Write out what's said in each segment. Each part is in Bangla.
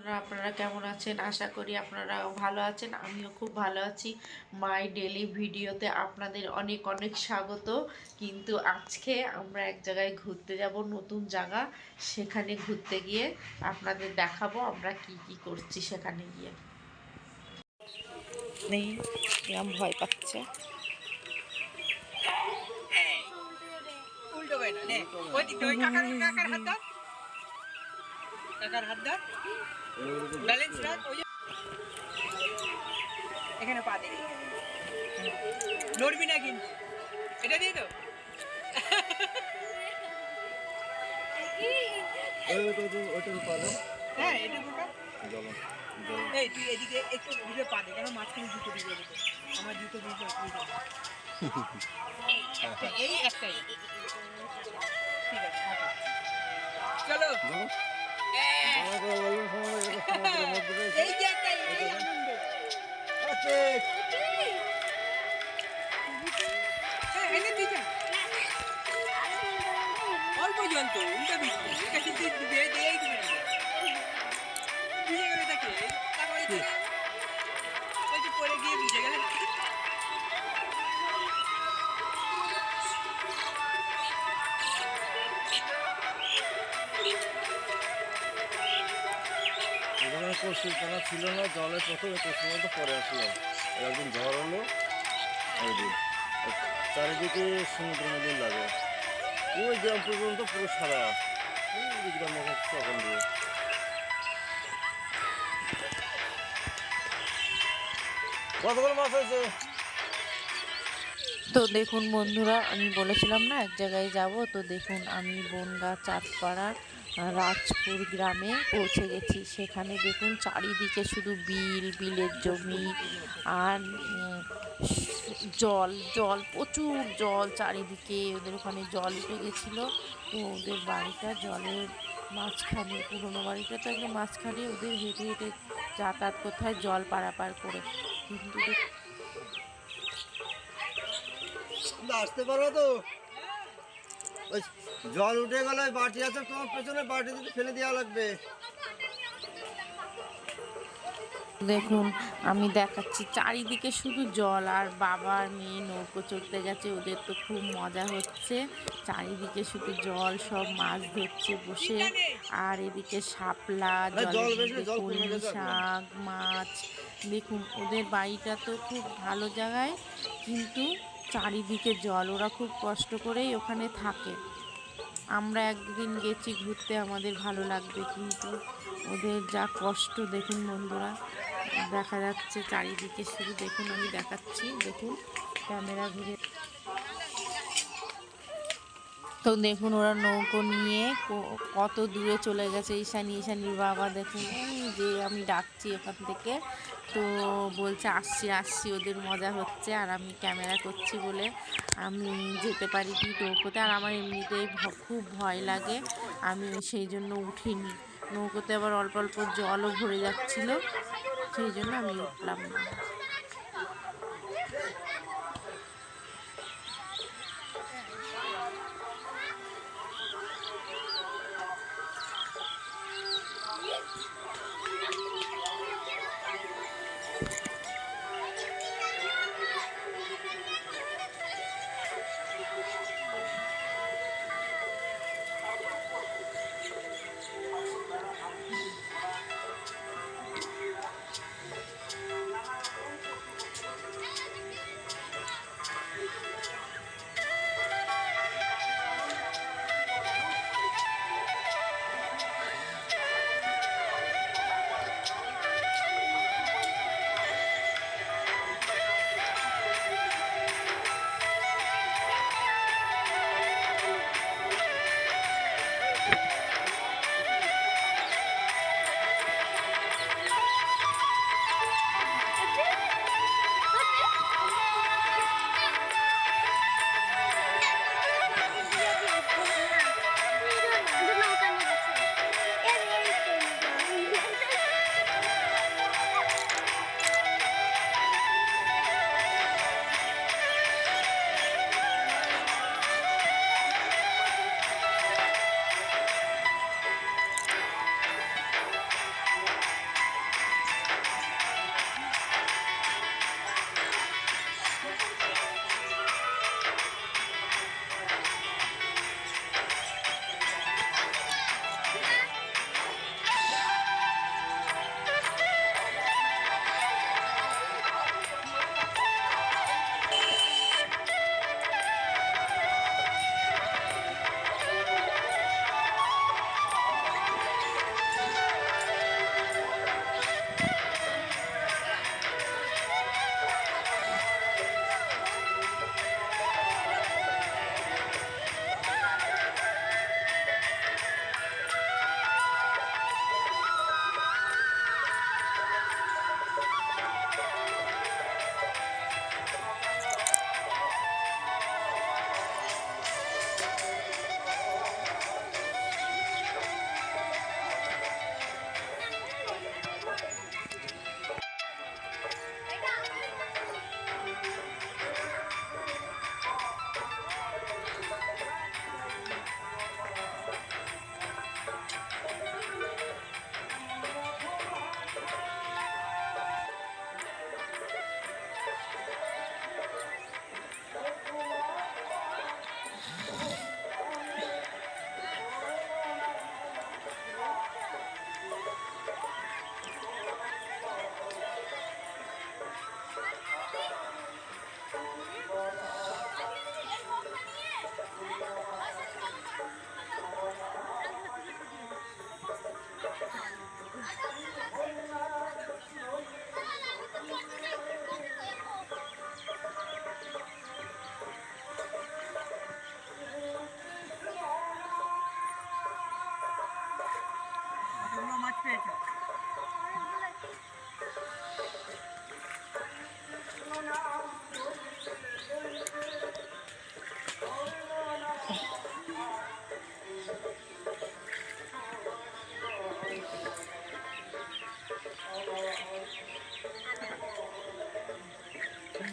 বন্ধুরা, আপনারা কেমন আছেন? আশা করি আপনারা ভালো আছেন। আমিও খুব ভালো আছি। মাই ডেলি ভিডিওতে আপনাদের অনেক অনেক স্বাগত। কিন্তু আজকে আমরা এক জায়গায় ঘুরতে যাব, নতুন জায়গা। সেখানে ঘুরতে গিয়ে আপনাদের দেখাবো আমরা কি কি করছি সেখানে গিয়ে। নেই ভয় পাচ্ছে। উল্টো কাকার হাত ধর? ব্যালেন্স এখানে পা দিবি। নড়বি না কিন্তু। এটা দিয়ে তো হ্যাঁ এটা এদিকে একটু পা দে, কেন মাঝখানে জুতো দিয়ে আমার জুতো দিয়ে এই একটাই। ঠিক আছে চলো। হ্যাঁ অল্প জল তো উল্টা এটা দিয়ে দিয়েই দিবে না তারপরে পশ্চিমপাড়া ছিল না, জলে প্রথমে পশ্চিমবঙ্গ পরে আসলাম একদিন ঝড় হলো চারিদিকে সমুদ্র মধ্যে লাগে। ওই গ্রাম পর্যন্ত পুরো সারা। গ্রাম তখন দিয়ে। তো দেখুন বন্ধুরা, আমি বলেছিলাম না, এক জায়গায় যাব। তো দেখুন, আমি বনগা চাঁদপাড়া রাজপুর গ্রামে পৌঁছে গেছি। সেখানে দেখুন চারিদিকে শুধু বিল, বিলের জমি আর জল জল, প্রচুর জল চারিদিকে। ওদের ওখানে জল উঠে গেছিল। তো ওদের বাড়িটা জলের মাঝখানে, পুরোনো বাড়িটা তো একদম মাঝখানে। ওদের হেঁটে হেঁটে যাতায়াত কোথায়? জল পারাপার করে। কিন্তু আসতে পারব তো? জল উঠে গেলে বাটি আছে তোমার পেছনে বাটি দিতে ফেলে দেওয়া লাগবে। দেখুন আমি দেখাচ্ছি চারিদিকে শুধু জল আর বাবা আর মেয়ে নৌকো চড়তে গেছে ওদের তো খুব মজা হচ্ছে। চারিদিকে শুধু জল সব মাছ ধরছে বসে। আর এদিকে শাপলা কলমি শাক মাছ। দেখুন ওদের বাড়িটা তো খুব ভালো জায়গায় কিন্তু চারিদিকে জল ওরা খুব কষ্ট করেই ওখানে থাকে। আমরা একদিন গেছি ঘুরতে, আমাদের ভালো লাগবে কিন্তু ওদের যা কষ্ট, দেখুন বন্ধুরা, দেখা যাচ্ছে চারিদিকে শুধু দেখুন, আমি দেখাচ্ছি, দেখুন, ক্যামেরা ঘুরে তো দেখুন ওরা নৌকো নিয়ে কত দূরে চলে গেছে। ঈশানি, ঈশানির বাবা দেখুন যে আমি ডাকছি ওখান থেকে। তো বলছে, আসছি আসছি, ওদের মজা হচ্ছে, আর আমি ক্যামেরা করছি বলে আমি যেতে পারি কি নৌকোতে। আর আমার এমনিতেই খুব ভয় লাগে, আমি সেই জন্য উঠিনি। নৌকোতে আবার অল্প অল্প জলও ভরে যাচ্ছিল, সেই জন্য আমি উঠলাম না।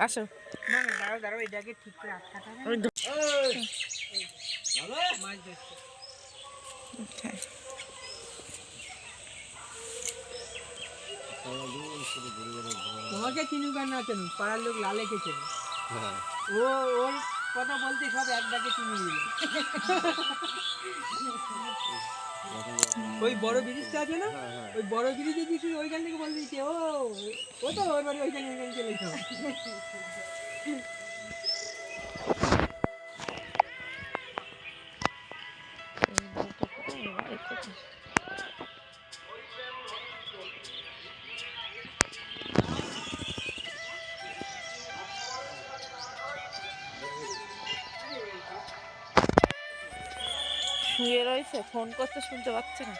আসো। তোমাকে চিনুক না চিনুক পাড়ার লোক লালেকে চেনে হ্যাঁ। ও ওর কথা বলতে সব এক ডাকে চিনি দিল। ওই বড় ব্রিজটা আছে না? ওই বড় ব্রিজে কিছু ওইখান থেকে বলে দিচ্ছে ও ও তো ওর বাড়ি ওইখানে চলে এই দুটো শুয়ে রয়েছে ফোন করতে শুনতে পাচ্ছে না।